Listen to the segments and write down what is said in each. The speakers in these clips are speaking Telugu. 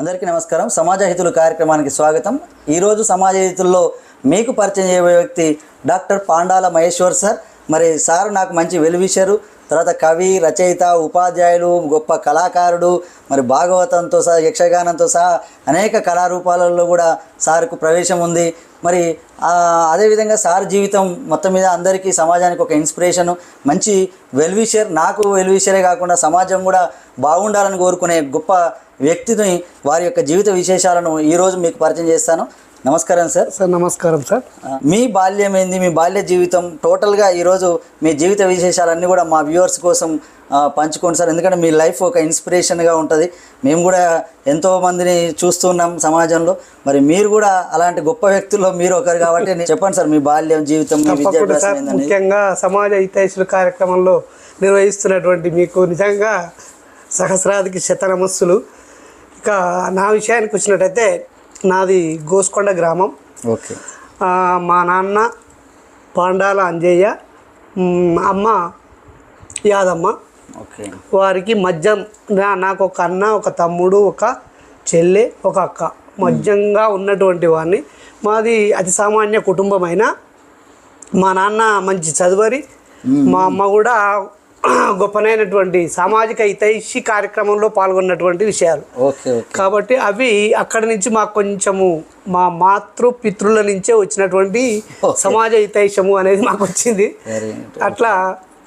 అందరికీ నమస్కారం. సమాజ హితులు కార్యక్రమానికి స్వాగతం. ఈరోజు సమాజ హితుల్లో మీకు పరిచయం చేయబోయే వ్యక్తి డాక్టర్ పాండాల మహేశ్వర్ సార్. మరి సార్ నాకు మంచి వెలువిషరు తర్వాత కవి రచయిత ఉపాధ్యాయులు గొప్ప కళాకారుడు మరి భాగవతంతో సహా యక్షగానంతో సహా అనేక కళారూపాలలో కూడా సార్కు ప్రవేశం ఉంది. మరి అదేవిధంగా సార్ జీవితం మొత్తం మీద అందరికీ సమాజానికి ఒక ఇన్స్పిరేషన్ మంచి వెల్విషర్ నాకు వెల్విషరే కాకుండా సమాజం కూడా బాగుండాలని కోరుకునే గొప్ప వ్యక్తిని వారి యొక్క జీవిత విశేషాలను ఈరోజు మీకు పరిచయం చేస్తాను. నమస్కారం సార్. సార్ నమస్కారం సార్. మీ బాల్యం ఏంది? మీ బాల్య జీవితం టోటల్గా ఈరోజు మీ జీవిత విశేషాలన్నీ కూడా మా వ్యూవర్స్ కోసం పంచుకోండి సార్. ఎందుకంటే మీ లైఫ్ ఒక ఇన్స్పిరేషన్గా ఉంటుంది. మేము కూడా ఎంతో మందిని చూస్తున్నాం సమాజంలో. మరి మీరు కూడా అలాంటి గొప్ప వ్యక్తుల్లో మీరు ఒకరు కాబట్టి నేను చెప్పండి సార్ మీ బాల్యం జీవితం ముఖ్యంగా సమాజ హితైషుల కార్యక్రమంలో నిర్వహిస్తున్నటువంటి మీకు నిజంగా సహస్రాదికి శతనమస్సులు. ఇక నా విషయానికి వచ్చినట్టయితే నాది గోస్కొండ గ్రామం. ఓకే. మా నాన్న పాండాల అంజయ్య అమ్మ యాదమ్మ. ఓకే. వారికి మధ్య నా- నాకు ఒక అన్న ఒక తమ్ముడు ఒక చెల్లె ఒక అక్క. మధ్యంగా ఉన్నటువంటి వాడిని మాది అతి సామాన్య కుటుంబమైన మా నాన్న మంచి చదువరి మా. అమ్మ కూడా గొప్పనైనటువంటి సామాజిక హితైషి కార్యక్రమంలో పాల్గొన్నటువంటి విషయాలు. కాబట్టి అవి అక్కడి నుంచి మాకు కొంచెము మా మాతృ పితృల నుంచే వచ్చినటువంటి సమాజ హితైషము అనేది మాకు వచ్చింది. అట్లా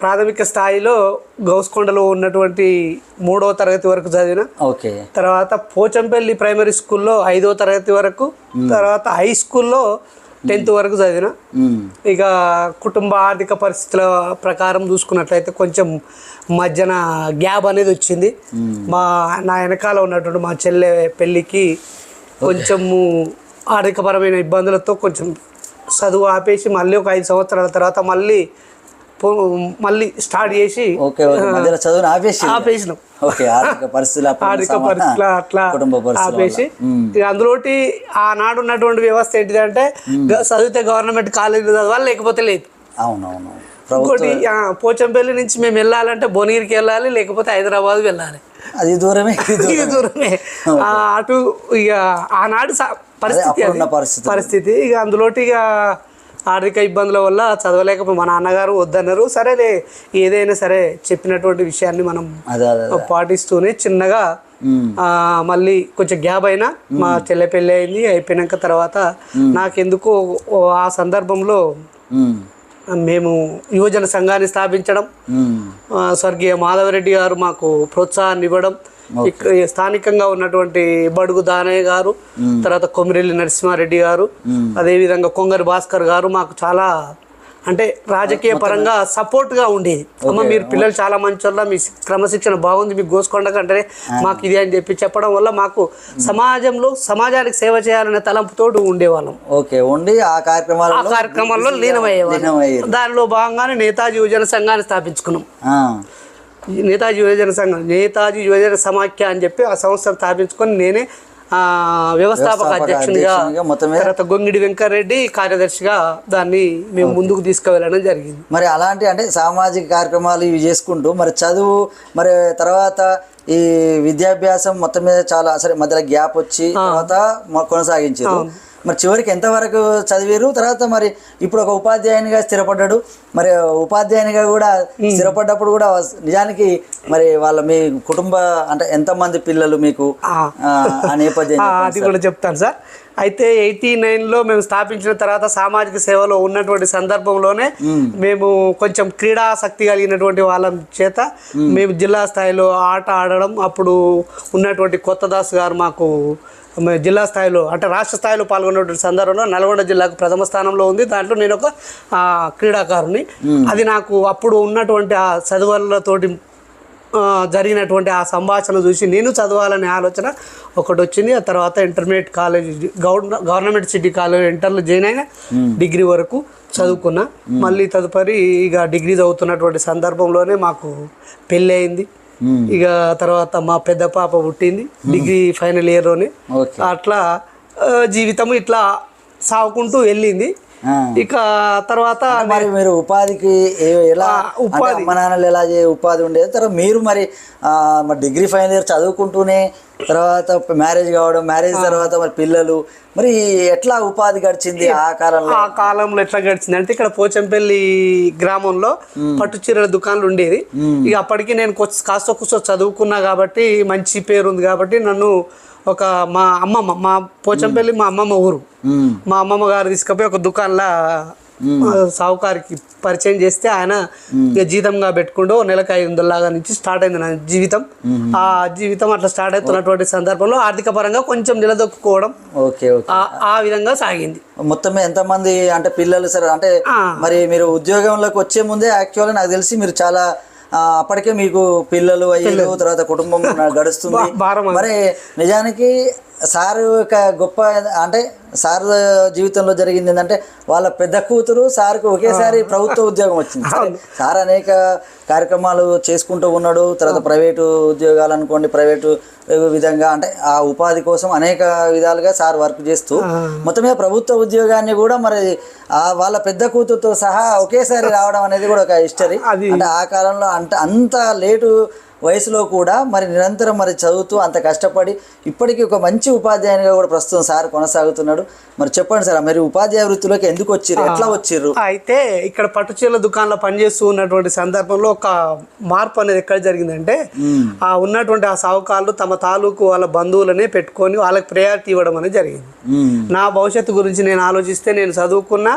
ప్రాథమిక స్థాయిలో గౌస్కొండలో ఉన్నటువంటి మూడవ తరగతి వరకు చదివిన ఓకే. తర్వాత పోచంపల్లి ప్రైమరీ స్కూల్లో ఐదో తరగతి వరకు తర్వాత హై స్కూల్లో టెన్త్ వరకు చదివిన. ఇక కుటుంబ ఆర్థిక పరిస్థితుల ప్రకారం చూసుకున్నట్లయితే కొంచెం మధ్యన గ్యాప్ అనేది వచ్చింది. మా నా వెనకాల ఉన్నటువంటి మా చెల్లె పెళ్ళికి కొంచెము ఆర్థికపరమైన ఇబ్బందులతో కొంచెం చదువు ఆపేసి మళ్ళీ ఒక ఐదు సంవత్సరాల తర్వాత మళ్ళీ మళ్ళీ స్టార్ట్ చేసి చదువుని ఆపేసి. ఆపేసినాం. ఆర్థిక పరిస్థితులు అట్లా ఆపేసి అందులోటి ఆనాడు ఉన్నటువంటి వ్యవస్థ ఏంటిదంటే చదివితే గవర్నమెంట్ కాలేజీలో చదవాలి లేకపోతే లేదు. అవునవును. ఇంకోటి పోచంపల్లి నుంచి మేము వెళ్ళాలంటే భువనగిరికి వెళ్ళాలి లేకపోతే హైదరాబాద్ వెళ్ళాలి. అది దూరమే ఇది దూరమే. అటు ఇక ఆనాడు పరిస్థితి. పరిస్థితి. ఇక అందులోటి ఇక ఆర్థిక ఇబ్బందుల వల్ల చదవలేకపోయి మా నాన్నగారు వద్దన్నారు. సరేలే ఏదైనా సరే చెప్పినటువంటి విషయాన్ని మనం. పాటిస్తూనే చిన్నగా మళ్ళీ కొంచెం గ్యాప్ అయినా మా చెల్లె పెళ్ళి అయింది అయిపోయినాక తర్వాత నాకెందుకో ఆ సందర్భంలో మ్మ్. యువజన సంఘాన్ని స్థాపించడం స్వర్గీయ మాధవరెడ్డి గారు మాకు ప్రోత్సాహాన్ని ఇవ్వడం ఇక్కడ స్థానికంగా ఉన్నటువంటి బడుగు దానయ్య గారు తర్వాత కొమిరెల్లి నరసింహారెడ్డి గారు అదేవిధంగా కొంగరి భాస్కర్ గారు మాకు చాలా అంటే రాజకీయ పరంగా సపోర్ట్గా ఉండేది అమ్మ మీరు పిల్లలు చాలా మంచి వాళ్ళ మీ క్రమశిక్షణ బాగుంది మీకు గోసుకొండ కంటే మాకు ఇది అని చెప్పి చెప్పడం వల్ల మాకు సమాజంలో సమాజానికి సేవ చేయాలనే తలంపుతోటి ఉండేవాళ్ళం. ఓకే. ఉండి ఆ కార్యక్రమాలలో ఆ కార్యక్రమంలో లీనమయ్యేవాళ్ళం. దానిలో భాగంగానే నేతాజీ యువజన సంఘాన్ని స్థాపించుకున్నాం. నేతాజీ యువజన సంఘం నేతాజీ యువజన సమాఖ్య అని చెప్పి ఆ సంస్థను స్థాపించుకొని నేనే వ్యవస్థాపక అధ్యక్షునిగా తర్వాత గొంగిడి వెంకరెడ్డి కార్యదర్శిగా దాన్ని మేము ముందుకు తీసుకువెళ్ళడం జరిగింది. మరి అలాంటి అంటే సామాజిక కార్యక్రమాలు ఇవి చేసుకుంటూ మరి చదువు మరి తర్వాత ఈ విద్యాభ్యాసం మొత్తం మీద చాలా సరే మధ్యలో గ్యాప్ వచ్చి తర్వాత కొనసాగించారు. మరి చివరికి ఎంతవరకు చదివారు తర్వాత మరి ఇప్పుడు ఒక ఉపాధ్యాయునిగా స్థిరపడ్డాడు. మరి ఉపాధ్యాయునిగా కూడా స్థిరపడ్డప్పుడు కూడా నిజానికి మరి వాళ్ళ మీ కుటుంబ అంటే ఎంతమంది పిల్లలు మీకు ఆ. నేపథ్యం అది. కూడా చెప్తాను సార్. అయితే ఎయిటీ నైన్లో మేము స్థాపించిన తర్వాత సామాజిక సేవలో ఉన్నటువంటి సందర్భంలోనే మేము. కొంచెం క్రీడాసక్తి కలిగినటువంటి వాళ్ళ చేత మేము. జిల్లా స్థాయిలో ఆట ఆడడం అప్పుడు ఉన్నటువంటి కొత్త దాస్ గారు మాకు జిల్లా స్థాయిలో అంటే రాష్ట్ర స్థాయిలో పాల్గొన్నటువంటి సందర్భంలో నల్గొండ జిల్లాకు ప్రథమ స్థానంలో ఉంది. దాంట్లో నేను ఒక క్రీడాకారుని. అది నాకు అప్పుడు ఉన్నటువంటి ఆ చదువులతోటి జరిగినటువంటి ఆ సంభాషణ చూసి నేను చదవాలనే ఆలోచన ఒకటి వచ్చింది. ఆ తర్వాత ఇంటర్మీడియట్ కాలేజ్ గవర్న గవర్నమెంట్ సిటీ కాలేజ్ ఇంటర్లో జాయిన్ అయిన డిగ్రీ వరకు చదువుకున్నా. మళ్ళీ తదుపరి ఇక డిగ్రీ చదువుతున్నటువంటి సందర్భంలోనే మాకు పెళ్ళి అయింది. ఇక తర్వాత మా పెద్ద పాప పుట్టింది డిగ్రీ ఫైనల్ ఇయర్లోనే. అట్లా జీవితం ఇట్లా సాగుకుంటూ వెళ్ళింది. ఇక తర్వాత మరి మీరు ఉపాధికి ఎలా? ఉపాధి. అమ్మ నాన్నలు ఎలా ఉపాధి ఉండేది తర్వాత మీరు మరి మరి డిగ్రీ ఫైనల్ ఇయర్ చదువుకుంటూనే తర్వాత మ్యారేజ్ కావడం మ్యారేజ్ తర్వాత మరి పిల్లలు మరి ఎట్లా ఉపాధి గడిచింది ఆ కాలంలో? ఆ కాలంలో ఎట్లా గడిచింది అంటే ఇక్కడ పోచంపల్లి గ్రామంలో పట్టు చీరల దుకాణాలు ఉండేది. ఇక అప్పటికి నేను కాస్త కూర్చో చదువుకున్నా కాబట్టి మంచి పేరు ఉంది కాబట్టి నన్ను ఒక మా అమ్మమ్మ మా పోచంపల్లి మా అమ్మమ్మ ఊరు. మా అమ్మమ్మ గారు తీసుకుపోయి ఒక దుకాణంలో సావుకారికి పరిచయం చేస్తే ఆయన జీతంగా పెట్టుకుంటూ నెలకు ఐదు వందల లాగా నుంచి స్టార్ట్ అయింది నా జీవితం. ఆ జీవితం అట్లా స్టార్ట్ అవుతున్నటువంటి సందర్భంలో ఆర్థిక పరంగా కొంచెం నిలదొక్కుకోవడం ఆ- విధంగా సాగింది. మొత్తం ఎంతమంది అంటే పిల్లలు సరే అంటే. మరి మీరు ఉద్యోగంలోకి వచ్చే ముందే యాక్చువల్గా నాకు తెలిసి మీరు చాలా అప్పటికే మీకు పిల్లలు అయ్యారు తర్వాత కుటుంబం గడుస్తుంది. మరి నిజానికి సార్ యొక్క గొప్ప అంటే సార్ జీవితంలో జరిగింది ఏంటంటే వాళ్ళ పెద్ద కూతురు సార్కి ఒకేసారి ప్రభుత్వ ఉద్యోగం వచ్చింది. సరే, అనేక కార్యక్రమాలు చేసుకుంటూ ఉన్నాడు. తర్వాత ప్రైవేటు ఉద్యోగాలు అనుకోండి ప్రైవేటు విధంగా అంటే ఆ ఉపాధి కోసం అనేక విధాలుగా సార్ వర్క్ చేస్తూ మొత్తం మీద ప్రభుత్వ ఉద్యోగాన్ని కూడా మరి ఆ వాళ్ళ పెద్ద కూతురుతో సహా ఒకేసారి రావడం అనేది కూడా ఒక హిస్టరీ. అంటే ఆ కాలంలో అంటే అంత లేటు వయసులో కూడా మరి నిరంతరం మరి చదువుతూ అంత కష్టపడి ఇప్పటికీ ఒక మంచి ఉపాధ్యాయునిగా కూడా ప్రస్తుతం సార్ కొనసాగుతున్నాడు. మరి చెప్పండి సార్ మరి ఉపాధ్యాయ వృత్తిలోకి ఎందుకు వచ్చిర్రు ఎట్లా వచ్చిర్రు అయితే ఇక్కడ పట్టు చీరల దుకాణంలో పనిచేస్తూ ఉన్నటువంటి సందర్భంలో ఒక మార్పు అనేది ఎక్కడ జరిగిందంటే ఆ ఉన్నటువంటి ఆ సావుకారులు తమ తాలూకు వాళ్ళ బంధువులనే పెట్టుకొని వాళ్ళకి ప్రయారిటీ ఇవ్వడం అనేది జరిగింది. నా భవిష్యత్తు గురించి నేను ఆలోచిస్తే నేను చదువుకున్నా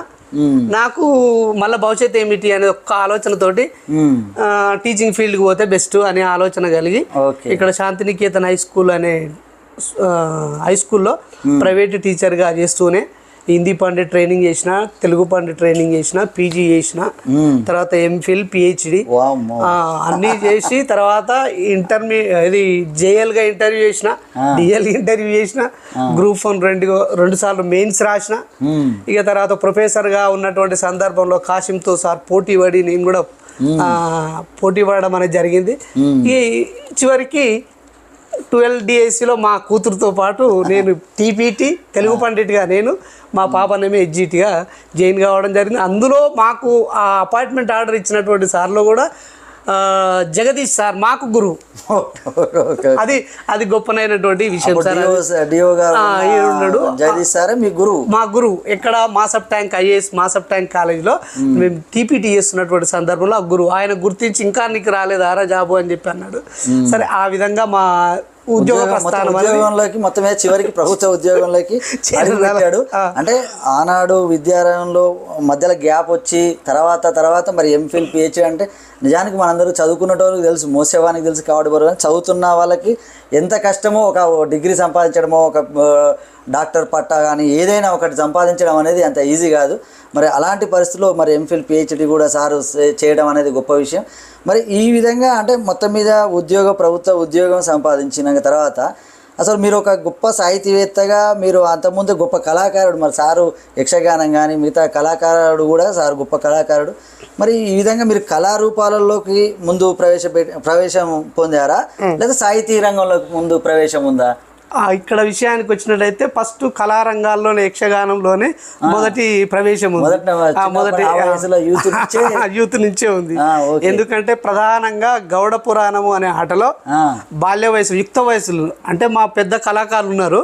నాకు మళ్ళీ భవిష్యత్తు ఏమిటి అనే ఒక్క ఆలోచనతోటి టీచింగ్ ఫీల్డ్కి పోతే బెస్ట్ అనే ఆలోచన కలిగి ఇక్కడ శాంతినికేతన్ హై స్కూల్ అనే హై స్కూల్లో ప్రైవేట్ టీచర్గా చేస్తూనే హిందీ పండిట్ ట్రైనింగ్ చేసిన తెలుగు పండిట్ ట్రైనింగ్ చేసిన పీజీ చేసిన తర్వాత ఎంఫిల్ పిహెచ్డి అన్నీ చేసి తర్వాత ఇంటర్మీ ఇది జేఎల్గా ఇంటర్వ్యూ చేసిన డిఎల్ ఇంటర్వ్యూ చేసిన గ్రూప్ వన్ రెండు రెండు సార్లు మెయిన్స్ రాసిన. ఇక తర్వాత ప్రొఫెసర్గా ఉన్నటువంటి సందర్భంలో కాశీంతో సార్ పోటీ పడి నేను కూడా పోటీ పడడం అనేది జరిగింది. ఈ చివరికి ట్వెల్వ్ డిఎస్సిలో మా కూతురుతో పాటు నేను టీపీటీ తెలుగు పండిట్గా నేను మా పాపనేమో ఎడ్జిటీగా జాయిన్ కావడం జరిగింది. అందులో మాకు ఆ అపాయింట్మెంట్ ఆర్డర్ ఇచ్చినటువంటి సార్లో కూడా జగదీష్ సార్ మాకు గురువు. అది అది గొప్పనైనటువంటి విషయం సార్. ఉన్నాడు. ఉన్న జగదీష్ సారే మీ గురువు. మా గురువు. ఎక్కడ Masab tank IAS Masab tank కాలేజ్లో మేము. టీపీటీ చేస్తున్నటువంటి సందర్భంలో ఆ గురువు. ఆయన గుర్తించి ఇంకా నీకు రాలేదు ఆరా జాబు అని చెప్పి అన్నాడు. సరే ఆ విధంగా మా ఉద్యోగ ఉద్యోగంలోకి మొత్తం మీద చివరికి ప్రభుత్వ ఉద్యోగంలోకి పెట్టాడు. అంటే ఆనాడు విద్యాలయంలో మధ్యలో గ్యాప్ వచ్చి తర్వాత తర్వాత మరి ఎంఫిల్ పిహెచ్డి అంటే నిజానికి మనందరూ చదువుకున్నటోళ్ళకి తెలుసు మోసేవానికి తెలుసు కాబట్టి బరువు చదువుతున్న వాళ్ళకి ఎంత కష్టమో ఒక డిగ్రీ సంపాదించడమో ఒక డాక్టర్ పట్టా కానీ ఏదైనా ఒకటి సంపాదించడం అనేది అంత ఈజీ కాదు. మరి అలాంటి పరిస్థితుల్లో మరి ఎంఫిల్ పిహెచ్డి కూడా సారు చేయడం అనేది గొప్ప విషయం. మరి ఈ విధంగా అంటే మొత్తం మీద ఉద్యోగ ప్రభుత్వ ఉద్యోగం సంపాదించిన తర్వాత అసలు మీరు ఒక గొప్ప సాహితీవేత్తగా మీరు అంతకుముందు గొప్ప కళాకారుడు మరి సారు యక్షగానం కానీ మిగతా కళాకారుడు కూడా సారు గొప్ప కళాకారుడు. మరి ఈ విధంగా మీరు కళారూపాలలోకి ముందు ప్రవేశపెట్టి ప్రవేశం పొందారా? లేదా సాహితీ రంగంలోకి ముందు ప్రవేశం ఉందా? ఇక్కడ విషయానికి వచ్చినట్లయితే ఫస్ట్ కళారంగాల్లోనే యక్షగానంలోనే మొదటి ప్రవేశం ఉంది. మొదట యూత్ నుంచే ఉంది. ఎందుకంటే ప్రధానంగా గౌడ పురాణము అనే ఆటలో బాల్య వయసు యుక్త వయసులు అంటే మా పెద్ద కళాకారులు ఉన్నారు.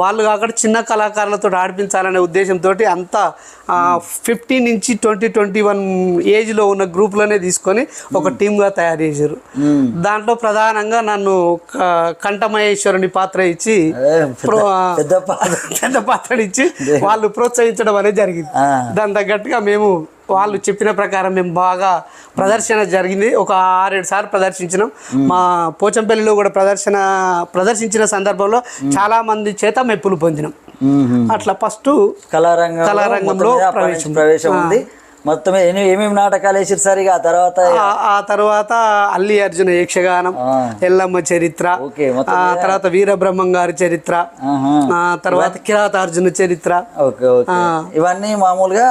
వాళ్ళు కాకుండా చిన్న కళాకారులతో ఆడిపించాలనే ఉద్దేశంతో అంతా ఫిఫ్టీన్ నుంచి ట్వంటీ ట్వంటీ వన్ ఏజ్లో ఉన్న గ్రూప్లోనే తీసుకొని ఒక టీమ్గా తయారు చేశారు. దాంట్లో ప్రధానంగా నన్ను కంఠమహేశ్వరుని పాత్ర ఇచ్చి పెద్ద- పాత్ర. ఇచ్చి వాళ్ళు ప్రోత్సహించడం అనేది జరిగింది. దాని తగ్గట్టుగా మేము వాళ్ళు చెప్పిన ప్రకారం మేము బాగా ప్రదర్శన జరిగింది ఒక ఆరేడు సార్లు ప్రదర్శించినాం మా పోచంపల్లిలో కూడా ప్రదర్శన ప్రదర్శించిన సందర్భంలో చాలా మంది చేత మెప్పులు పొందినాం. అట్లా ఫస్ట్ కళారంగంలో కళారంగంలో ప్రవేశం. ప్రవేశం ఉంది మొత్తం ఏమేమి నాటకాలు వేసారు సార్ ఇక? ఆ తర్వాత ఆ- తర్వాత అల్లి అర్జున యక్షగానం. ఎల్లమ్మ చరిత్ర ఆ తర్వాత వీరబ్రహ్మం గారి చరిత్ర తర్వాత కిరాతార్జున చరిత్ర. ఇవన్నీ మామూలుగా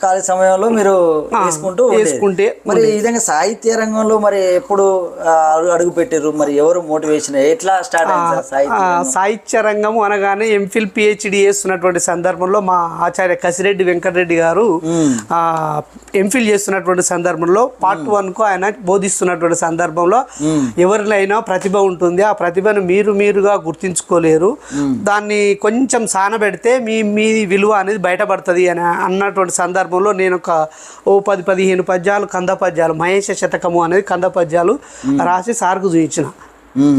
ఖాళీ సమయంలో మీరు వేసుకుంటూ ఉండేది. వేసుకుంటే మరి ఈ విధంగా సాహిత్య రంగంలో మరి ఎప్పుడు అడుగు- పెట్టారు మరి ఎవరు మోటివేషన్? ఎట్లా స్టార్ట్ సాహిత్య రంగం? అనగానే ఎంఫిల్ పిహెచ్డి చేస్తున్నటువంటి సందర్భంలో మా ఆచార్య కసిరెడ్డి వెంకటరెడ్డి గారు ఆ, ఎంఫిల్ చేస్తున్నటువంటి సందర్భంలో పార్ట్ వన్కు ఆయన బోధిస్తున్నటువంటి సందర్భంలో ఎవరినైనా ప్రతిభ ఉంటుంది. ఆ ప్రతిభను మీరు మీరుగా గుర్తించుకోలేరు. దాన్ని కొంచెం సానబెడితే మీ మీ విలువ అనేది బయటపడుతుంది అని అన్నటువంటి సందర్భంలో నేను ఒక ఓ పది పదిహేను పద్యాలు కంద పద్యాలు మహేష శతకము అనేది కంద పద్యాలు రాసి సార్కు చూయించిన.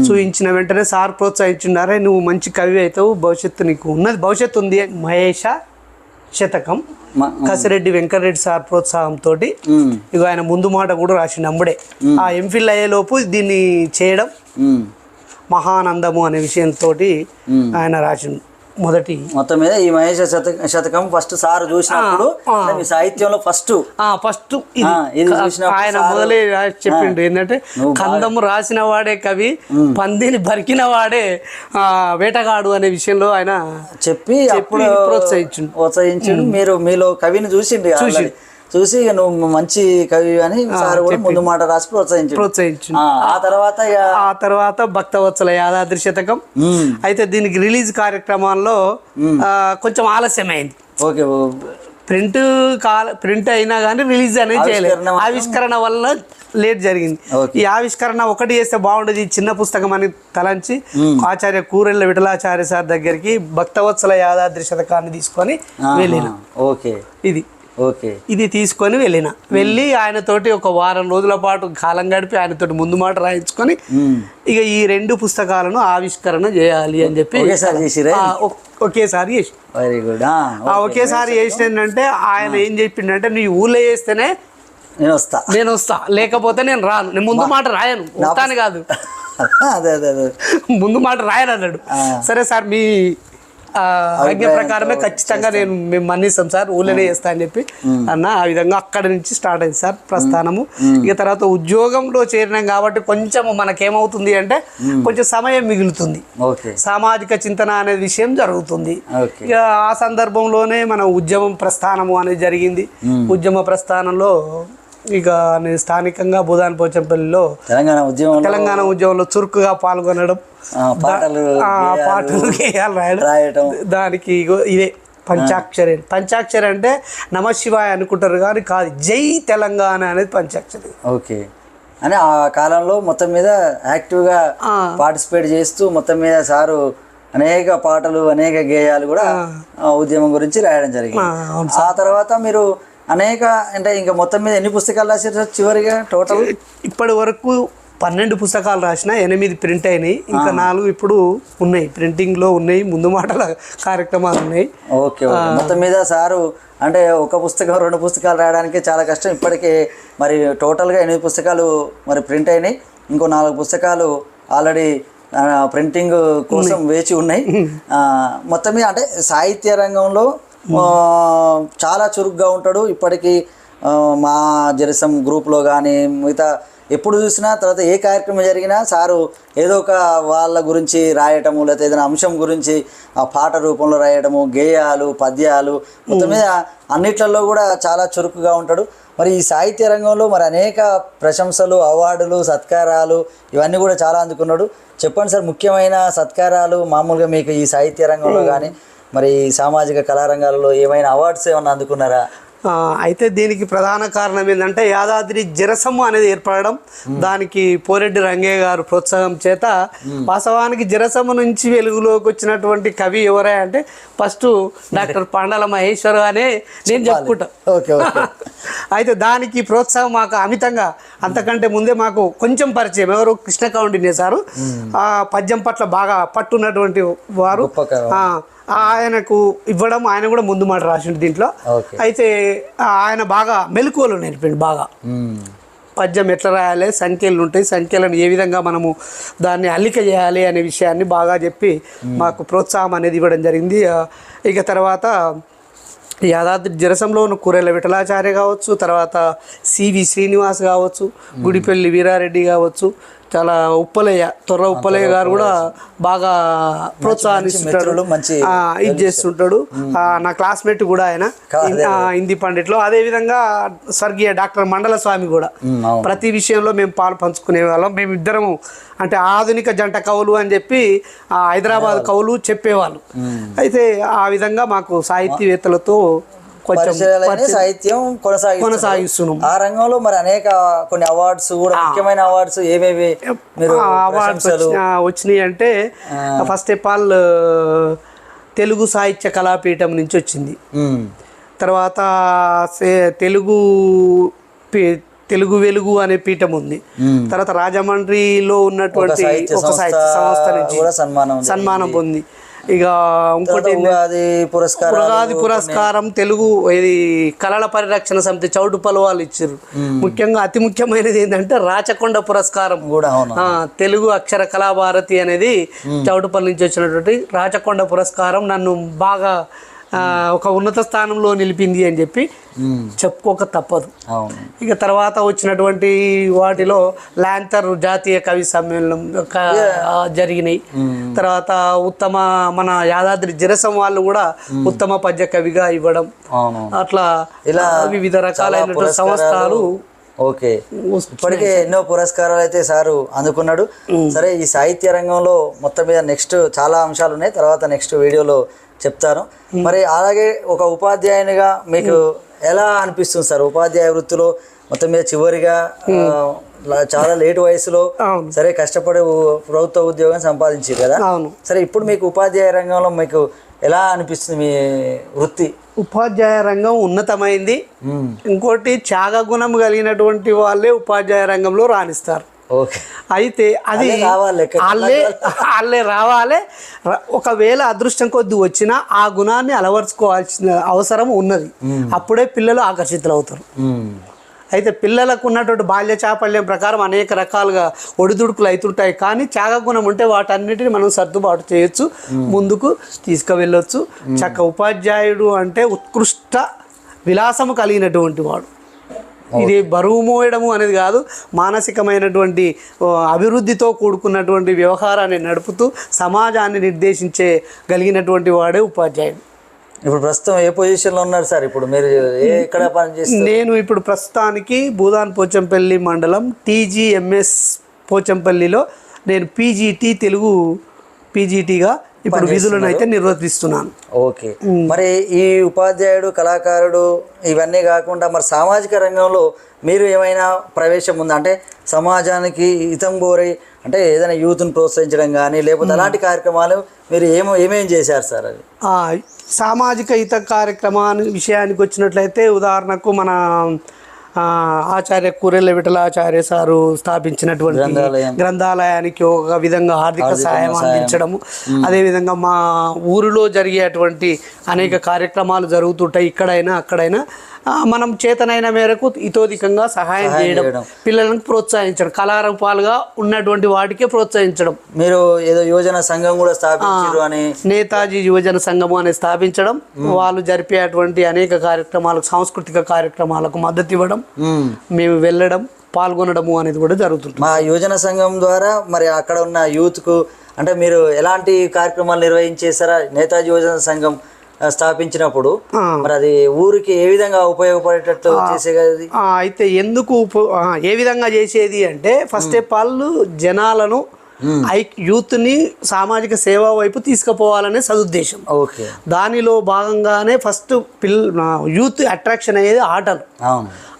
చూయించిన వెంటనే సార్ ప్రోత్సహించున్నారే నువ్వు మంచి కవి అవుతావు భవిష్యత్తు నీకు ఉన్నది భవిష్యత్తు ఉంది మహేష శతకం. కసిరెడ్డి వెంకటరెడ్డి సార్ ప్రోత్సాహంతో ఇక ఆయన ముందు మాట కూడా రాసిండు అమ్ముడే. ఆ ఎంఫిల్ అయ్యేలోపు దీన్ని చేయడం. మహానందము అనే విషయంతో ఆయన రాసిండు. మొదటి. మొత్తం మీద ఈ మహేష శతక ఫస్ట్ సార్ చూసినప్పుడు మీ సాహిత్యంలో ఫస్ట్. ఫస్ట్ ఆయన మొదలే చెప్పిండు ఏంటంటే కందము రాసిన వాడే కవి పందిని బరికిన వాడే ఆ, వేటగాడు అనే విషయంలో ఆయన చెప్పి అప్పుడు ప్రోత్సహించిండు. ప్రోత్సహించిండు. మీరు మీలో కవిని చూసిండు. already. చూసి ఇక నువ్వు మంచి కవి అని సార్ కూడా ముందు మాట రాసి ప్రోత్సహించిండు. ప్రోత్సహించిండు. ఆ, తర్వాత ఆ తర్వాత భక్తవత్సల యాదాద్రి శతకం అయితే దీనికి రిలీజ్ కార్యక్రమాల్లో కొంచెం ఆలస్యమైంది. ఓకే ప్రింట్ కాల ప్రింట్ అయినా కానీ రిలీజ్ అనేది చేయలేదు. ఆవిష్కరణ వల్ల లేట్ జరిగింది. ఈ ఆవిష్కరణ ఒకటి చేస్తే బాగుండేది ఈ చిన్న పుస్తకం అని తలంచి ఆచార్య కూరెళ్ళ విఠలాచార్య సార్ దగ్గరికి భక్తవత్సల యాదాద్రి శతకాన్ని తీసుకొని వెళ్ళిన. ఓకే. ఇది. ఇది తీసుకొని వెళ్ళిన. వెళ్ళి ఆయనతోటి ఒక వారం రోజుల పాటు కాలం గడిపి ఆయనతోటి ముందు మాట రాయించుకొని ఇక ఈ రెండు పుస్తకాలను ఆవిష్కరణ చేయాలి అని చెప్పి ఒకేసారి చేసి. వెరీ గుడ్ ఆ ఒకేసారి చేసిందంటే ఆయన ఏం చెప్పిండంటే నీ ఊళ్ళో చేస్తేనే నేను వస్తా. నేను వస్తా. లేకపోతే నేను రాను. నేను ముందు మాట రాయను. వస్తాను కాదు. అదే అదే ముందు మాట రాయను అన్నాడు. సరే సార్ మీ ఆజ్ఞ ప్రకారమే ఖచ్చితంగా నేను మేము మన్నిస్తాం సార్ ఊళ్ళోనే చేస్తా అని చెప్పి అన్న. ఆ విధంగా అక్కడి నుంచి స్టార్ట్ అయింది సార్ ప్రస్థానము. ఇక తర్వాత ఉద్యోగంలో చేరినాం కాబట్టి కొంచెం మనకేమవుతుంది అంటే కొంచెం సమయం మిగులుతుంది. సామాజిక చింతన అనే విషయం జరుగుతుంది. ఇక ఆ సందర్భంలోనే మన ఉద్యమం ప్రస్థానము అనేది జరిగింది. ఉద్యమ ప్రస్థానంలో ఇక నేను స్థానికంగా భూదాన్ పోచంపల్లిలో తెలంగాణ ఉద్యమంలో తెలంగాణ ఉద్యమంలో చురుకుగా పాల్గొనడం పాటలు పాటలు గేయాలు రాయడం. రాయటం. దానికి ఇదే పంచాక్షరి. పంచాక్షరి అంటే నమశివాయ అనుకుంటారు కానీ కాదు జై తెలంగాణ అనేది పంచాక్షరి. ఓకే. అని ఆ కాలంలో మొత్తం మీద యాక్టివ్గా. పార్టిసిపేట్ చేస్తూ మొత్తం మీద సారు అనేక పాటలు అనేక గేయాలు కూడా ఉద్యమం గురించి రాయడం జరిగింది. ఆ, తర్వాత మీరు అనేక అంటే ఇంకా మొత్తం మీద ఎన్ని పుస్తకాలు రాశారు సార్ చివరిగా టోటల్? ఇప్పటి వరకు పన్నెండు పుస్తకాలు రాసిన ఎనిమిది ప్రింట్ అయినాయి. ఇంకా నాలుగు ఇప్పుడు ఉన్నాయి. ప్రింటింగ్లో ఉన్నాయి ముందు మాటల కార్యక్రమాలు ఉన్నాయి. Okay okay. మొత్తం మీద సారు అంటే ఒక పుస్తకం రెండు పుస్తకాలు రాయడానికి చాలా కష్టం. ఇప్పటికే మరి టోటల్గా ఎనిమిది పుస్తకాలు మరి ప్రింట్ అయినాయి. ఇంకో నాలుగు పుస్తకాలు ఆల్రెడీ ప్రింటింగ్ కోసం వేచి ఉన్నాయి. మొత్తం మీద అంటే సాహిత్య రంగంలో చాలా చురుగ్గా ఉంటాడు. ఇప్పటికీ మా జెరసం గ్రూప్లో కానీ మిగతా ఎప్పుడు చూసినా తర్వాత ఏ కార్యక్రమం జరిగినా సారు ఏదో ఒక వాళ్ళ గురించి రాయటము లేకపోతే ఏదైనా అంశం గురించి ఆ పాట రూపంలో రాయడము గేయాలు పద్యాలు మొత్తం మీద అన్నిట్లలో కూడా చాలా చురుకుగా ఉంటాడు. మరి ఈ సాహిత్య రంగంలో మరి అనేక ప్రశంసలు అవార్డులు సత్కారాలు ఇవన్నీ కూడా చాలా అందుకున్నాడు. చెప్పండి సార్ ముఖ్యమైన సత్కారాలు మామూలుగా మీకు ఈ సాహిత్య రంగంలో కానీ మరి ఈ సామాజిక కళారంగాలలో ఏమైనా అవార్డ్స్ ఏమైనా అందుకున్నారా? అయితే దీనికి ప్రధాన కారణం ఏంటంటే యాదాద్రి జరసము అనేది ఏర్పడడం దానికి పోరెడ్డి రంగయ్య గారు ప్రోత్సాహం చేత వాస్తవానికి జరసము నుంచి వెలుగులోకి వచ్చినటువంటి కవి ఎవరే అంటే ఫస్ట్ డాక్టర్ పాండాల మహేశ్వర్ అనే నేను చెప్పుకుంటా. అయితే దానికి ప్రోత్సాహం మాకు అమితంగా అంతకంటే ముందే మాకు కొంచెం పరిచయం. ఎవరు? కృష్ణ కౌండిన్య సారు ఆ పద్యం పట్ల బాగా పట్టున్నటువంటి వారు. ఆయనకు ఇవ్వడం ఆయన కూడా ముందు మాట రాసిండు దీంట్లో. అయితే ఆయన బాగా మెలకువలు నేర్పిండు బాగా. పద్యం ఎట్లా రాయాలి సంఖ్యలు ఉంటాయి సంఖ్యలను ఏ విధంగా మనము దాన్ని అల్లిక చేయాలి అనే విషయాన్ని బాగా చెప్పి మాకు ప్రోత్సాహం అనేది ఇవ్వడం జరిగింది. ఇక తర్వాత యాదాద్రి జరసంలో ఉన్న కూరెల విఠలాచార్య కావచ్చు తర్వాత సివి శ్రీనివాస్ కావచ్చు గుడిపల్లి వీరారెడ్డి కావచ్చు చాలా ఉప్పలయ్య తొర్ర ఉప్పలయ్య గారు కూడా బాగా ప్రోత్సాహిస్తుంటాడు మంచి ఇది చేస్తుంటాడు. నా క్లాస్మేట్ కూడా ఆయన హిందీ పండిట్లో. అదే విధంగా స్వర్గీయ డాక్టర్ మండల స్వామి కూడా. ప్రతి విషయంలో మేము పాలు పంచుకునే వాళ్ళం. మేము ఇద్దరము అంటే ఆధునిక జంట కవులు అని చెప్పి హైదరాబాద్ కవులు చెప్పేవాళ్ళు. అయితే ఆ విధంగా మాకు సాహితీవేత్తలతో కొంచెం సాహిత్యం కొనసాగి కొనసాగిస్తున్నాం. ఆ రంగంలో మరి అనేక కొన్ని అవార్డ్స్ కూడా ముఖ్యమైన అవార్డ్స్ ఏవేవి మీరు అవార్డ్స్ వచ్చినాయి అంటే ఫస్ట్ ఆఫ్ ఆల్ తెలుగు సాహిత్య కళాపీఠం నుంచి వచ్చింది. తర్వాత తెలుగు తెలుగు వెలుగు అనే పీఠం ఉంది. తర్వాత రాజమండ్రిలో ఉన్నటువంటి ఒక సాహిత్య సంస్థ నుంచి కూడా సన్మానం ఉంది. సన్మానం పొంది. ఇక ఇంకోటి ఉగాది పురస్కారం ఉగాది పురస్కారం తెలుగు ఇది కళల పరిరక్షణ సమితి చౌటుపల్లి వాళ్ళు ఇచ్చారు. ముఖ్యంగా అతి ముఖ్యమైనది ఏంటంటే రాచకొండ పురస్కారం. కూడా తెలుగు అక్షర కళాభారతి అనేది చౌటుపల్లి నుంచి వచ్చినటువంటి రాచకొండ పురస్కారం నన్ను బాగా ఒక ఉన్నత స్థానంలో నిలిపింది అని చెప్పి చెప్పుకోక తప్పదు. ఇక తర్వాత వచ్చినటువంటి వాటిలో లాంతర్ జాతీయ కవి సమ్మేళనం జరిగినాయి. తర్వాత ఉత్తమ మన యాదాద్రి జిరసం వాళ్ళు కూడా ఉత్తమ పద్య కవిగా ఇవ్వడం. అట్లా ఇలా వివిధ రకాలైనటువంటి సంస్థలు ఓకే. ఇప్పటికే ఎన్నో పురస్కారాలు అయితే సారు అందుకున్నాడు. సరే ఈ సాహిత్య రంగంలో మొత్తం మీద నెక్స్ట్ చాలా అంశాలు ఉన్నాయి. తర్వాత నెక్స్ట్ వీడియోలో చెప్తాను. మరి అలాగే ఒక ఉపాధ్యాయునిగా మీకు ఎలా అనిపిస్తుంది సార్? ఉపాధ్యాయ వృత్తిలో మొత్తం మీద చివరిగా చాలా లేట్ వయసులో. సరే కష్టపడి ప్రభుత్వ ఉద్యోగం సంపాదించారు కదా? అవును. సరే ఇప్పుడు మీకు ఉపాధ్యాయ రంగంలో మీకు ఎలా అనిపిస్తుంది మీ వృత్తి? ఉపాధ్యాయ రంగం ఉన్నతమైంది. ఇంకోటి త్యాగగుణం కలిగినటువంటి వాళ్ళే ఉపాధ్యాయ రంగంలో రాణిస్తారు. అయితే అది వాళ్ళే. వాళ్ళే వాళ్ళే రావాలి? ఒకవేళ అదృష్టం కొద్ది వచ్చినా ఆ గుణాన్ని అలవర్చుకోవాల్సిన అవసరం ఉన్నది. అప్పుడే పిల్లలు ఆకర్షితులు అవుతారు. అయితే పిల్లలకు ఉన్నటువంటి బాల్య చాపల్యం ప్రకారం అనేక రకాలుగా ఒడిదుడుకులు అవుతుంటాయి. కానీ త్యాగగుణం ఉంటే వాటన్నిటిని మనం సర్దుబాటు చేయొచ్చు ముందుకు తీసుకువెళ్ళొచ్చు. చక్క ఉపాధ్యాయుడు అంటే ఉత్కృష్ట విలాసము కలిగినటువంటి వాడు. ఇది బరువు మోయడము అనేది కాదు మానసికమైనటువంటి అభివృద్ధితో కూడుకున్నటువంటి వ్యవహారాన్ని నడుపుతూ సమాజాన్ని నిర్దేశించే కలిగినటువంటి వాడే ఉపాధ్యాయుడు. ఇప్పుడు ప్రస్తుతం ఏ పొజిషన్లో ఉన్నారు సార్? ఇప్పుడు మీరు ఎక్కడ పని చేస్తారు? నేను ఇప్పుడు ప్రస్తుతానికి భూదాన్ పోచంపల్లి మండలం టీజీఎంఎస్ పోచంపల్లిలో నేను పీజీటీ తెలుగు పీజీటీగా ఇప్పుడు విధులను అయితే నిర్వర్తిస్తున్నాను. ఓకే. మరి ఈ ఉపాధ్యాయుడు కళాకారుడు ఇవన్నీ కాకుండా మరి సామాజిక రంగంలో మీరు ఏమైనా ప్రవేశం ఉందా? అంటే సమాజానికి హితం కోరి అంటే ఏదైనా యూత్ని ప్రోత్సహించడం కానీ లేకపోతే అలాంటి కార్యక్రమాలు మీరు ఏమో ఏమేం చేశారు సార్ అది? సామాజిక హిత కార్యక్రమాన్ని విషయానికి వచ్చినట్లయితే ఉదాహరణకు మన ఆచార్య కూరెళ్ళ విఠలాచార్య సారు స్థాపించినటువంటి గ్రంథాలయం. గ్రంథాలయానికి ఒక విధంగా ఆర్థిక సాయం అందించడము. అదేవిధంగా మా ఊరిలో జరిగేటువంటి అనేక కార్యక్రమాలు జరుగుతుంటాయి. ఇక్కడైనా అక్కడైనా మనం చేతనైన మేరకు ఇతోధికంగా సహాయం చేయడం. పిల్లలను ప్రోత్సహించడం కళారూపాలుగా ఉన్నటువంటి వాటికే ప్రోత్సహించడం మీరు ఏదో యోజన సంఘం కూడా స్థాపించారు అని నేతాజీ యువజన సంఘము అనేది స్థాపించడం వాళ్ళు జరిపేటువంటి అనేక కార్యక్రమాలకు సాంస్కృతిక కార్యక్రమాలకు మద్దతు ఇవ్వడం మ్మ్. వెళ్ళడం పాల్గొనడము అనేది కూడా జరుగుతుంది మా యోజన సంఘం ద్వారా మరి అక్కడ ఉన్న యూత్కు అంటే మీరు ఎలాంటి కార్యక్రమాలు నిర్వహించేసారా నేతాజీ యోజన సంఘం స్థాపించినప్పుడు. మరి అది ఊరికి ఏ విధంగా ఉపయోగపడేటట్టు చేసే కదా అది? ఆ, అయితే ఎందుకు ఏ విధంగా చేసేది అంటే ఫస్ట్ ఆఫ్ ఆల్ జనాలను ఐ యూత్ని సామాజిక సేవ వైపు తీసుకుపోవాలనే సదుద్దేశం. ఓకే. దానిలో భాగంగానే ఫస్ట్ పిల్ యూత్ అట్రాక్షన్ అయ్యేది ఆటలు.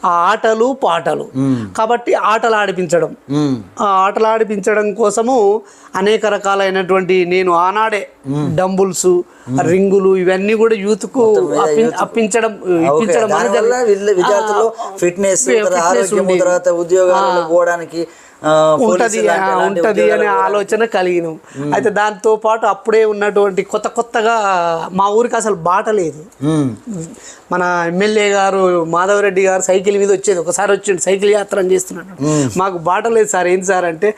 ఆటలు పాటలు. కాబట్టి ఆటలు ఆడిపించడం. ఆ ఆటలు ఆడిపించడం కోసము అనేక రకాలైనటువంటి నేను ఆనాడే డంబుల్స్ రింగులు ఇవన్నీ కూడా యూత్కు అప్పి- అప్పించడం ఇప్పించడం ఫిట్నెస్ తర్వాత పోవడానికి ఉంటది ఉంటది అనే ఆలోచన కలిగినాం. అయితే దాంతో పాటు అప్పుడే ఉన్నటువంటి కొత్త కొత్తగా మా ఊరికి అసలు బాట లేదు. మన ఎమ్మెల్యే గారు మాధవరెడ్డి గారు సైకిల్ మీద వచ్చేది. ఒకసారి వచ్చిండు సైకిల్ యాత్ర చేస్తున్నాడు. మాకు బాట లేదు సార్ ఏంటి సార్ అంటే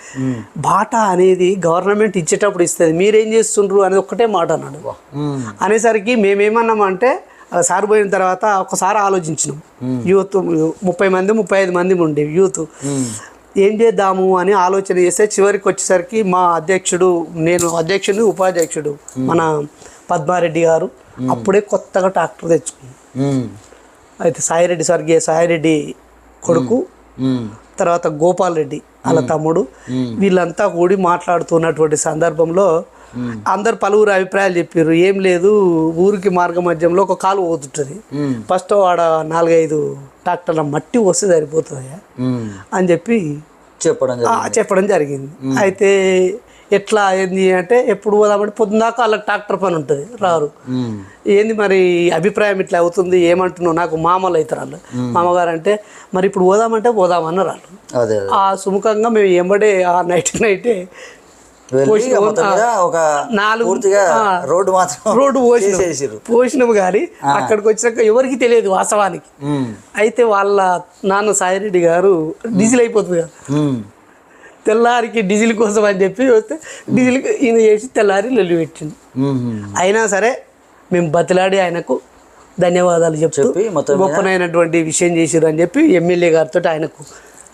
బాట అనేది గవర్నమెంట్ ఇచ్చేటప్పుడు ఇస్తుంది. మీరేం చేస్తుండ్రు అనేది ఒక్కటే మాట అన్నాడు. అనేసరికి మేమేమన్నామంటే సార్ పోయిన తర్వాత ఒకసారి ఆలోచించినాం. యూత్ ముప్పై మంది ముప్పై ఐదు మంది ఉండేవి యూత్. ఏం చేద్దాము అని ఆలోచన చేస్తే చివరికి వచ్చేసరికి మా అధ్యక్షుడు నేను అధ్యక్షుడు ఉపాధ్యక్షుడు మన పద్మారెడ్డి గారు. అప్పుడే కొత్తగా ట్రాక్టర్ తెచ్చుకున్నాం. అయితే సాయిరెడ్డి స్వర్గీయ సాయిరెడ్డి కొడుకు తర్వాత గోపాల్ రెడ్డి వాళ్ళ తమ్ముడు. వీళ్ళంతా కూడి మాట్లాడుతున్నటువంటి సందర్భంలో అందరు పలువురు అభిప్రాయాలు చెప్పారు ఏం లేదు ఊరికి మార్గ మధ్యంలో ఒక కాలు పోతుంటుంది. ఫస్ట్ ఆడ నాలుగైదు ట్రాక్టర్ల మట్టి వస్తే సరిపోతుంది. అని చెప్పి చెప్పడం చెప్పడం జరిగింది. అయితే ఎట్లా ఏంది అంటే ఎప్పుడు పోదామంటే పొద్దున్నాక వాళ్ళకి ట్రాక్టర్ పని ఉంటుంది రారు. ఏంది మరి అభిప్రాయం ఇట్లా అవుతుంది ఏమంటున్నావు? నాకు మామలు అవుతారు వాళ్ళు. మామగారు అంటే మరి ఇప్పుడు పోదామంటే పోదామన్నారు వాళ్ళు. అదే అదే. ఆ సుముఖంగా మేము ఎంబడే ఆ నైట్ నైటే ఒక నాలుగు రోడ్డు మాత్రం రోడ్డు పోసినాం. చేసేసిర్రు. పోసినాము కానీ అక్కడికి వచ్చినాక ఎవరికి తెలియదు వాస్తవానికి. అయితే వాళ్ళ నాన్న సాయిరెడ్డి గారు డీజిల్ అయిపోతుంది కదా. తెల్లారికి డీజిల్ కోసం అని చెప్పి వస్తే డీజిల్ ఈయన చేసి తెల్లారి లొల్లి పెట్టింది. అయినా సరే మేము బతిలాడి ఆయనకు ధన్యవాదాలు చెప్తూ చెప్పి గొప్పనైనటువంటి విషయం చేసిరు అని చెప్పి ఎమ్మెల్యే గారితో ఆయనకు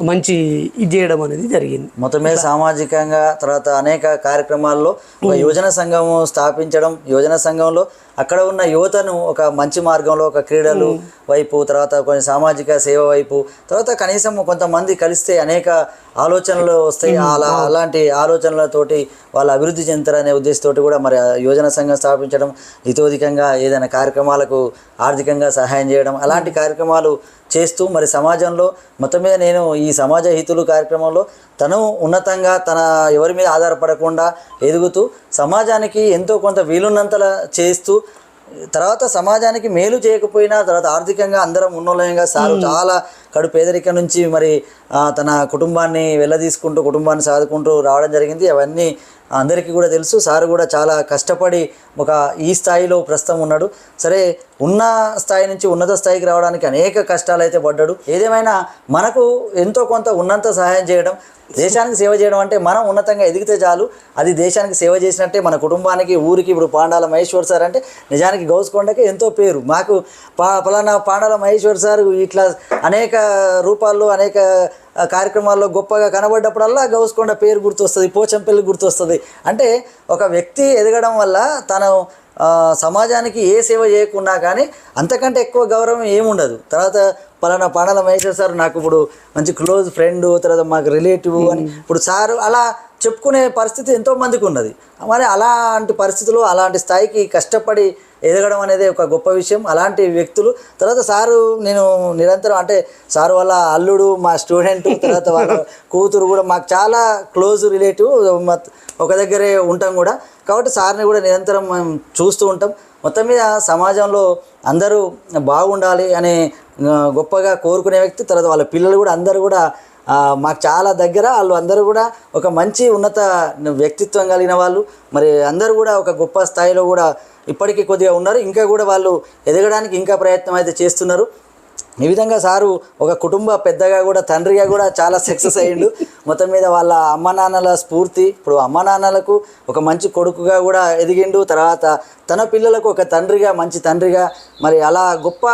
మంచి ఇది చేయడం అనేది జరిగింది. మొత్తం మీద సామాజికంగా తర్వాత అనేక కార్యక్రమాల్లో ఒక యువజన సంఘము స్థాపించడం యువజన సంఘంలో అక్కడ ఉన్న యువతను ఒక మంచి మార్గంలో ఒక క్రీడలు వైపు తర్వాత కొన్ని సామాజిక సేవ వైపు తర్వాత కనీసం కొంతమంది కలిస్తే అనేక ఆలోచనలు వస్తాయి. అలా అలాంటి ఆలోచనలతోటి వాళ్ళు అభివృద్ధి చెందుతారనే ఉద్దేశంతో కూడా మరి యువజన సంఘం స్థాపించడం ఇతోధికంగా ఏదైనా కార్యక్రమాలకు ఆర్థికంగా సహాయం చేయడం అలాంటి కార్యక్రమాలు చేస్తూ మరి సమాజంలో మొత్తం మీద నేను ఈ సమాజ హితులు కార్యక్రమంలో తను ఉన్నతంగా తన ఎవరి మీద ఆధారపడకుండా ఎదుగుతూ సమాజానికి ఎంతో కొంత వీలున్నంతలా చేస్తూ తర్వాత సమాజానికి మేలు చేయకపోయినా తర్వాత ఆర్థికంగా అందరం ఉన్నోళ్ళంగా సారు చాలా కడు పేదరికం నుంచి మరి తన కుటుంబాన్ని వెళ్ళదీసుకుంటూ కుటుంబాన్ని సాదుకుంటూ రావడం జరిగింది. అవన్నీ అందరికీ కూడా తెలుసు. సార్ కూడా చాలా కష్టపడి ఒక ఈ స్థాయిలో ప్రస్తుతం ఉన్నాడు. సరే ఉన్న స్థాయి నుంచి ఉన్నత స్థాయికి రావడానికి అనేక కష్టాలు అయితే పడ్డాడు. ఏదేమైనా మనకు ఎంతో కొంత ఉన్నంత సహాయం చేయడం దేశానికి సేవ చేయడం అంటే మనం ఉన్నతంగా ఎదిగితే చాలు. అది దేశానికి సేవ చేసినట్టే మన కుటుంబానికి ఊరికి ఇప్పుడు పాండాల మహేశ్వర్ సార్ అంటే నిజానికి గౌస్కొండకి ఎంతో పేరు. మాకు పా పలానా పాండాల మహేశ్వర్ సార్ ఇట్లా అనేక రూపాల్లో అనేక కార్యక్రమాల్లో గొప్పగా కనబడ్డప్పుడల్లా గౌస్కొండ పేరు గుర్తొస్తుంది పోచంపల్లి గుర్తొస్తుంది. అంటే ఒక వ్యక్తి ఎదగడం వల్ల తను సమాజానికి ఏ సేవ చేయకున్నా కానీ అంతకంటే ఎక్కువ గౌరవం ఏముండదు. తర్వాత పలానా పాండల మహేశ్వర్ సార్ నాకు ఇప్పుడు మంచి క్లోజ్ ఫ్రెండ్ తర్వాత మాకు రిలేటివ్ అని ఇప్పుడు సారు అలా చెప్పుకునే పరిస్థితి ఎంతో మందికి ఉన్నది. మరి అలాంటి పరిస్థితులు అలాంటి స్థాయికి కష్టపడి ఎదగడం అనేది ఒక గొప్ప విషయం. అలాంటి వ్యక్తులు తర్వాత సారు నేను నిరంతరం అంటే సారు వాళ్ళ అల్లుడు మా స్టూడెంట్ తర్వాత వాళ్ళ కూతురు కూడా మాకు చాలా క్లోజ్ రిలేటివ్. ఒక దగ్గరే ఉంటాం కూడా. కాబట్టి సార్ని కూడా నిరంతరం మేము చూస్తూ ఉంటాం. మొత్తం మీద సమాజంలో అందరూ బాగుండాలి అనే గొప్పగా కోరుకునే వ్యక్తి తర్వాత వాళ్ళ పిల్లలు కూడా అందరూ కూడా మాకు చాలా దగ్గర వాళ్ళు అందరూ కూడా ఒక మంచి ఉన్నత వ్యక్తిత్వం కలిగిన వాళ్ళు. మరి అందరూ కూడా ఒక గొప్ప స్థాయిలో కూడా ఇప్పటికీ కొద్దిగా ఉన్నారు. ఇంకా కూడా వాళ్ళు ఎదగడానికి ఇంకా ప్రయత్నం అయితే చేస్తున్నారు. ఈ విధంగా సారు ఒక కుటుంబ పెద్దగా కూడా తండ్రిగా కూడా చాలా సక్సెస్ అయ్యిండు. మొత్తం మీద వాళ్ళ అమ్మ నాన్నల స్ఫూర్తి ఇప్పుడు అమ్మ నాన్నలకు ఒక మంచి కొడుకుగా కూడా ఎదిగిండు. తర్వాత తన పిల్లలకు ఒక తండ్రిగా మంచి తండ్రిగా మరి అలా గొప్ప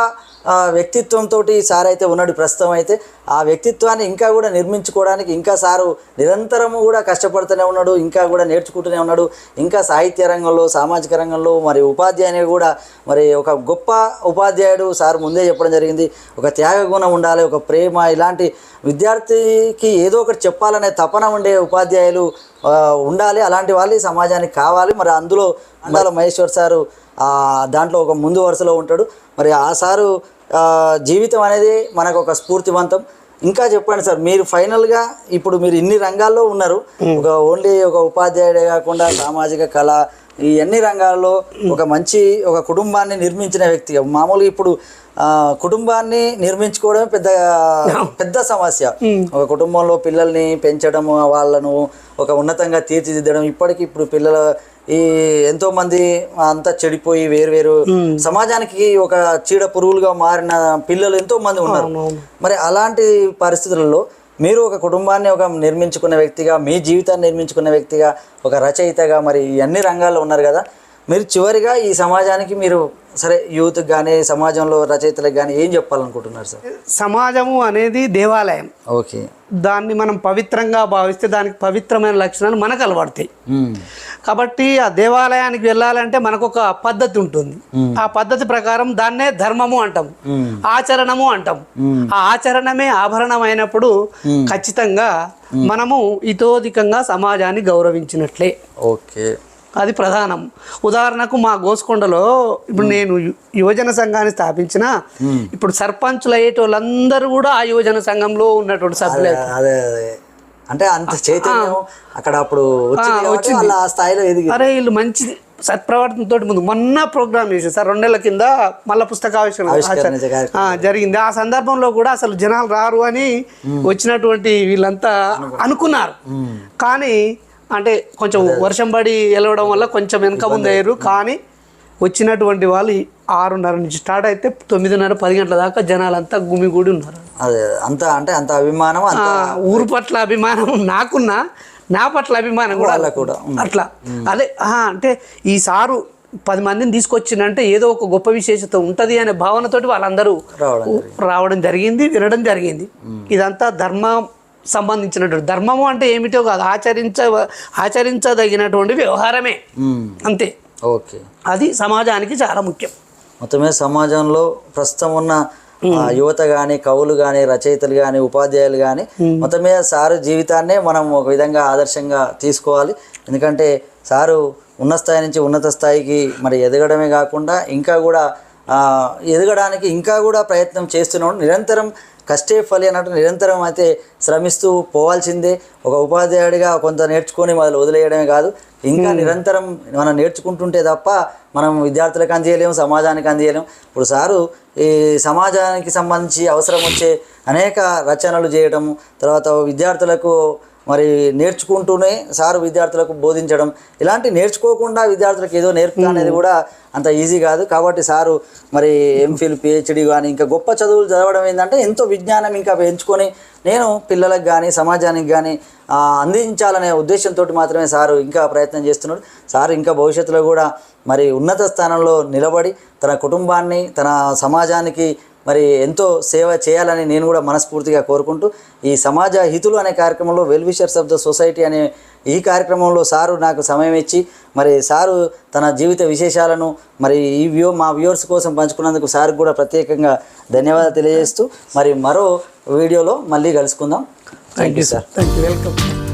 వ్యక్తిత్వంతో సార్ అయితే ఉన్నాడు ప్రస్తుతం అయితే. ఆ వ్యక్తిత్వాన్ని ఇంకా కూడా నిర్మించుకోవడానికి ఇంకా సారు నిరంతరము కూడా కష్టపడుతూనే ఉన్నాడు ఇంకా కూడా నేర్చుకుంటూనే ఉన్నాడు. ఇంకా సాహిత్య రంగంలో సామాజిక రంగంలో మరి ఉపాధ్యాయుని కూడా మరి ఒక గొప్ప ఉపాధ్యాయుడు సార్ ముందే చెప్పడం జరిగింది. ఒక త్యాగ గుణం ఉండాలి ఒక ప్రేమ ఇలాంటి విద్యార్థికి ఏదో ఒకటి చెప్పాలనే తపన ఉండే ఉపాధ్యాయులు ఉండాలి. అలాంటి వాళ్ళు సమాజానికి కావాలి. మరి అందులో అందాల మహేశ్వర్ సారు దాంట్లో ఒక ముందు వరుసలో ఉంటాడు. మరి ఆ సారు జీవితం అనేది మనకు ఒక స్ఫూర్తివంతం. ఇంకా చెప్పండి సార్ మీరు ఫైనల్గా ఇప్పుడు మీరు ఇన్ని రంగాల్లో ఉన్నారు. ఒక ఓన్లీ ఒక ఉపాధ్యాయుడే కాకుండా సామాజిక కళ ఈ అన్ని రంగాల్లో ఒక మంచి ఒక కుటుంబాన్ని నిర్మించిన వ్యక్తిగా. మామూలుగా ఇప్పుడు కుటుంబాన్ని నిర్మించుకోవడమే పెద్ద పెద్ద సమస్య. ఒక కుటుంబంలో పిల్లల్ని పెంచడం వాళ్ళను ఒక ఉన్నతంగా తీర్చిదిద్దడం ఇప్పటికి ఇప్పుడు పిల్లల ఈ ఎంతో మంది అంతా చెడిపోయి వేరు వేరు సమాజానికి ఒక చీడ పురుగులుగా మారిన పిల్లలు ఎంతో మంది ఉన్నారు మరి అలాంటి పరిస్థితులలో మీరు ఒక కుటుంబాన్ని ఒక నిర్మించుకున్న వ్యక్తిగా మీ జీవితాన్ని నిర్మించుకున్న వ్యక్తిగా ఒక రచయితగా మరి అన్ని రంగాల్లో ఉన్నారు కదా మీరు చివరిగా ఈ సమాజానికి మీరు సరే యూత్ కానీ సమాజంలో రచయితలకు కానీ ఏం చెప్పాలనుకుంటున్నారు సార్? సమాజము అనేది దేవాలయం. ఓకే. దాన్ని మనం పవిత్రంగా భావిస్తే దానికి పవిత్రమైన లక్షణాలు మనకు అలవడతాయి. కాబట్టి ఆ దేవాలయానికి వెళ్ళాలంటే మనకు ఒక పద్ధతి ఉంటుంది. ఆ పద్ధతి ప్రకారం దాన్నే ధర్మము అంటాం. ఆచరణము అంటాం ఆ ఆచరణమే ఆభరణం అయినప్పుడు ఖచ్చితంగా మనము ఇతోధికంగా సమాజాన్ని గౌరవించినట్లే. ఓకే. అది ప్రధానం. ఉదాహరణకు మా గోసుకొండలో ఇప్పుడు నేను యువజన సంఘాన్ని స్థాపించిన ఇప్పుడు సర్పంచులు అయ్యేటోళ్ళందరూ కూడా ఆ యువజన సంఘంలో ఉన్నటువంటి సభ్యులే. అదే అదే అంటే అంత చైతన్యం అక్కడ అప్పుడు వచ్చింది ఆ స్థాయిలో ఎదిగి అరే వీళ్ళు మంచి సత్ప్రవర్తనతో ముందు మొన్న ప్రోగ్రామ్ చేసారు సార్ రెండు నెలల కింద మళ్ళీ పుస్తకావిష్కరణ జరిగింది. ఆ సందర్భంలో కూడా అసలు జనాలు రారు అని వచ్చినటువంటి వీళ్ళంతా అనుకున్నారు. కానీ అంటే కొంచెం వర్షం పడి వెళ్ళడం వల్ల కొంచెం వెనక ముందు అయ్యారు కానీ వచ్చినటువంటి వాళ్ళు ఆరున్నర నుంచి స్టార్ట్ అయితే తొమ్మిదిన్నర పది గంటల దాకా జనాలంతా గుమిగూడి ఉన్నారు. అదే అంత అంటే అంత అభిమానం ఊరు పట్ల అభిమానం నాకున్నా నా పట్ల అభిమానం కూడా కూడా. అట్లా. అదే అంటే ఈ సారు పది మందిని తీసుకొచ్చిందంటే ఏదో ఒక గొప్ప విశేషత ఉంటది అనే భావనతోటి వాళ్ళందరూ రావడం రావడం జరిగింది వినడం జరిగింది. ఇదంతా ధర్మం సంబంధించినటువంటి ధర్మము అంటే ఏమిటో కాదు. ఆచరించ ఆచరించదగినటువంటి వ్యవహారమే. అంతే. ఓకే. అది సమాజానికి చాలా ముఖ్యం. మొత్తమే సమాజంలో ప్రస్తుతం ఉన్న యువత కానీ కవులు కానీ రచయితలు కానీ ఉపాధ్యాయులు కానీ మొత్తం మీద సారు జీవితాన్నే మనం ఒక విధంగా ఆదర్శంగా తీసుకోవాలి. ఎందుకంటే సారు ఉన్న స్థాయి నుంచి ఉన్నత స్థాయికి మరి ఎదగడమే కాకుండా ఇంకా కూడా ఎదగడానికి ఇంకా కూడా ప్రయత్నం చేస్తున్నాడు. నిరంతరం కష్టే ఫలి అన్నట్టు నిరంతరం అయితే శ్రమిస్తూ పోవాల్సిందే. ఒక ఉపాధ్యాయుడిగా కొంత నేర్చుకొని మొదలు వదిలేయడమే కాదు ఇంకా నిరంతరం మనం నేర్చుకుంటుంటే తప్ప మనం విద్యార్థులకు అందజేయలేము సమాజానికి అందజేయలేము ఇప్పుడు సారు ఈ సమాజానికి సంబంధించి అవసరం వచ్చే అనేక రచనలు చేయడం తర్వాత విద్యార్థులకు మరి నేర్చుకుంటూనే సారు విద్యార్థులకు బోధించడం. ఇలాంటి నేర్చుకోకుండా విద్యార్థులకు ఏదో నేర్పుతా అనేది కూడా అంత ఈజీ కాదు. కాబట్టి సారు మరి ఎంఫిల్ పిహెచ్డి కానీ ఇంకా గొప్ప చదువులు చదవడం ఏంటంటే ఎంతో విజ్ఞానం ఇంకా పెంచుకొని నేను పిల్లలకు కానీ సమాజానికి కానీ అందించాలనే ఉద్దేశంతో మాత్రమే సారు ఇంకా ప్రయత్నం చేస్తున్నాడు సారు ఇంకా భవిష్యత్తులో కూడా మరి ఉన్నత స్థానంలో నిలబడి తన కుటుంబాన్ని తన సమాజానికి మరి ఎంతో సేవ చేయాలని నేను కూడా మనస్ఫూర్తిగా కోరుకుంటూ ఈ సమాజ హితులు అనే కార్యక్రమంలో well wishers of the society అనే ఈ కార్యక్రమంలో సారు నాకు సమయం ఇచ్చి మరి సారు తన జీవిత విశేషాలను మరి ఈ వ్యూ మా వ్యూవర్స్ కోసం పంచుకున్నందుకు సార్కి కూడా ప్రత్యేకంగా ధన్యవాదాలు తెలియజేస్తూ మరి మరో వీడియోలో మళ్ళీ కలుసుకుందాం. Thank you sir thank you welcome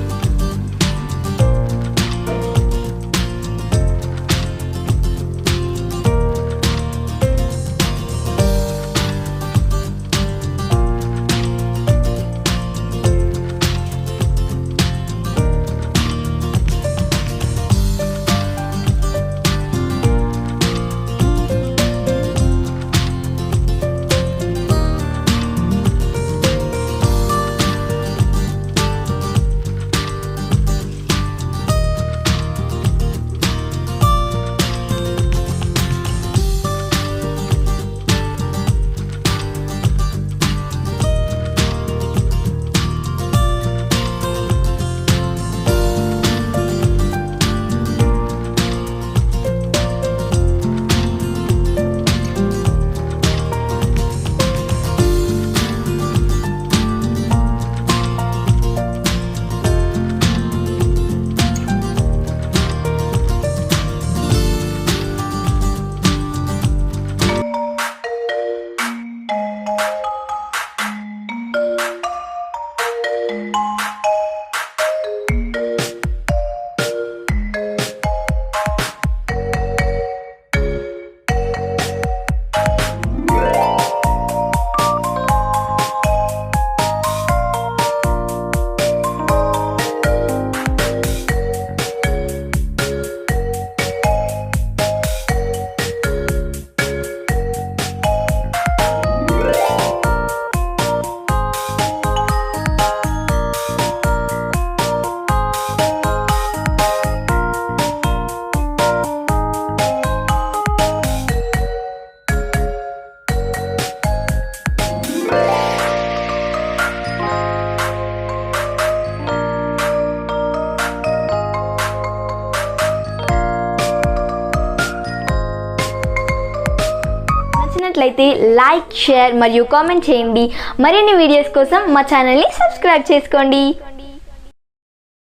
like share మరియు కామెంట్ చేయండి. మరిన్ని వీడియోస్ కోసం మా ఛానల్ని సబ్స్క్రైబ్ చేసుకోండి.